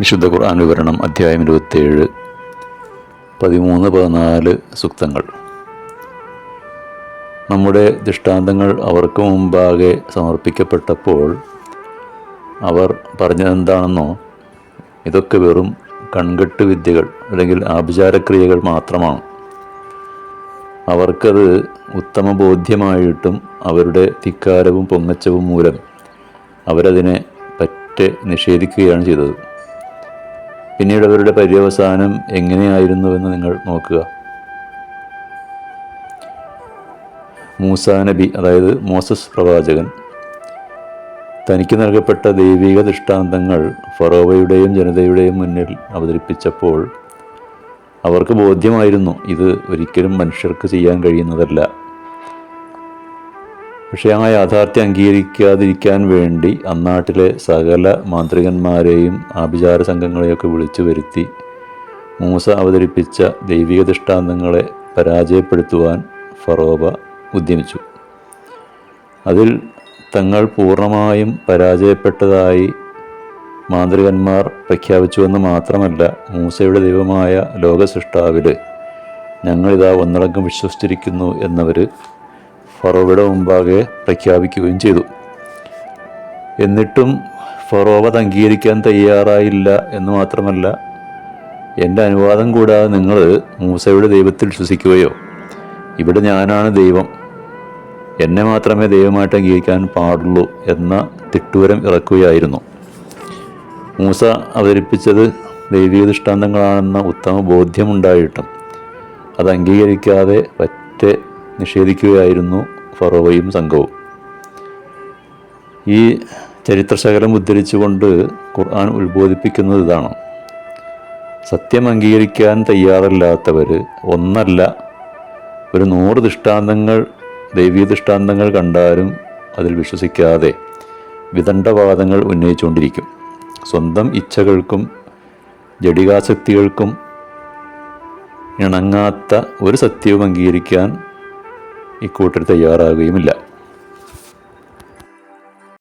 വിശുദ്ധ ഖുർആൻ വിവരണം അധ്യായം ഇരുപത്തേഴ് പതിമൂന്ന് പതിനാല് സുക്തങ്ങൾ. നമ്മുടെ ദൃഷ്ടാന്തങ്ങൾ അവർക്ക് മുമ്പാകെ സമർപ്പിക്കപ്പെട്ടപ്പോൾ അവർ പറഞ്ഞതെന്താണെന്നോ ഇതൊക്കെ വെറും കൺകെട്ട് വിദ്യകൾ അല്ലെങ്കിൽ ആഭിചാരക്രിയകൾ മാത്രമാണ്. അവർക്കത് ഉത്തമ ബോധ്യമായിട്ടും അവരുടെ ധിക്കാരവും പൊങ്ങച്ചവും മൂലം അവരതിനെ പറ്റെ നിഷേധിക്കുകയാണ് ചെയ്തത്. പിന്നീട് അവരുടെ പര്യവസാനം എങ്ങനെയായിരുന്നുവെന്ന് നിങ്ങൾ നോക്കുക. മൂസ നബി അതായത് മോസസ് പ്രവാചകൻ തനിക്ക് നൽകപ്പെട്ട ദൈവിക ദൃഷ്ടാന്തങ്ങൾ ഫറോവയുടെയും ജനതയുടെയും മുന്നിൽ അവതരിപ്പിച്ചപ്പോൾ അവർക്ക് ബോധ്യമായിരുന്നു ഇത് ഒരിക്കലും മനുഷ്യർക്ക് ചെയ്യാൻ കഴിയുന്നതല്ല. പക്ഷേ ആ യാഥാർത്ഥ്യം അംഗീകരിക്കാതിരിക്കാൻ വേണ്ടി അന്നാട്ടിലെ സകല മാന്ത്രികന്മാരെയും ആഭിചാര സംഘങ്ങളെയൊക്കെ വിളിച്ചു വരുത്തി മൂസ അവതരിപ്പിച്ച ദൈവിക ദൃഷ്ടാന്തങ്ങളെ പരാജയപ്പെടുത്തുവാൻ ഫറോബ ഉദ്യമിച്ചു. അതിൽ തങ്ങൾ പൂർണമായും പരാജയപ്പെട്ടതായി മാന്ത്രികന്മാർ പ്രഖ്യാപിച്ചുവെന്ന് മാത്രമല്ല മൂസയുടെ ദൈവമായ ലോകസൃഷ്ടാവിൽ ഞങ്ങളിതാ ഒന്നടങ്കം വിശ്വസിച്ചിരിക്കുന്നു എന്നവർ ഫറോവയുടെ മുമ്പാകെ പ്രഖ്യാപിക്കുകയും ചെയ്തു. എന്നിട്ടും ഫറോവ അത് അംഗീകരിക്കാൻ തയ്യാറായില്ല എന്ന് മാത്രമല്ല എന്റെ അനുവാദം കൂടാതെ നിങ്ങൾ മൂസയുടെ ദൈവത്തിൽ വിശ്വസിക്കുകയോ ഇവിടെ ഞാനാണ് ദൈവം. എന്നെ മാത്രമേ ദൈവമായിട്ട് അംഗീകരിക്കാൻ പാടുള്ളൂ എന്ന തിട്ടൂരം ഇറക്കുകയായിരുന്നു. മൂസ അവതരിപ്പിച്ചത് ദൈവിക ദൃഷ്ടാന്തങ്ങളാണെന്ന ഉത്തമ ബോധ്യമുണ്ടായിട്ടും അത് അംഗീകരിക്കാതെ പറ്റെ നിഷേധിക്കുകയായിരുന്നു ഫറോവയും സംഘവും. ഈ ചരിത്രശകലം ഉദ്ധരിച്ചുകൊണ്ട് ഖുർആൻ ഉത്ബോധിപ്പിക്കുന്നത് ഇതാണ്. സത്യം അംഗീകരിക്കാൻ തയ്യാറല്ലാത്തവർ ഒന്നല്ല ഒരു നൂറ് ദൃഷ്ടാന്തങ്ങൾ ദൈവീയ ദൃഷ്ടാന്തങ്ങൾ കണ്ടാലും അതിൽ വിശ്വസിക്കാതെ വിദണ്ഡവാദങ്ങൾ ഉന്നയിച്ചുകൊണ്ടിരിക്കും. സ്വന്തം ഇച്ഛകൾക്കും ജടികാസക്തികൾക്കും ഇണങ്ങാത്ത ഒരു സത്യവും അംഗീകരിക്കാൻ ഇക്കൂട്ടർ തയ്യാറാകുകയുമില്ല.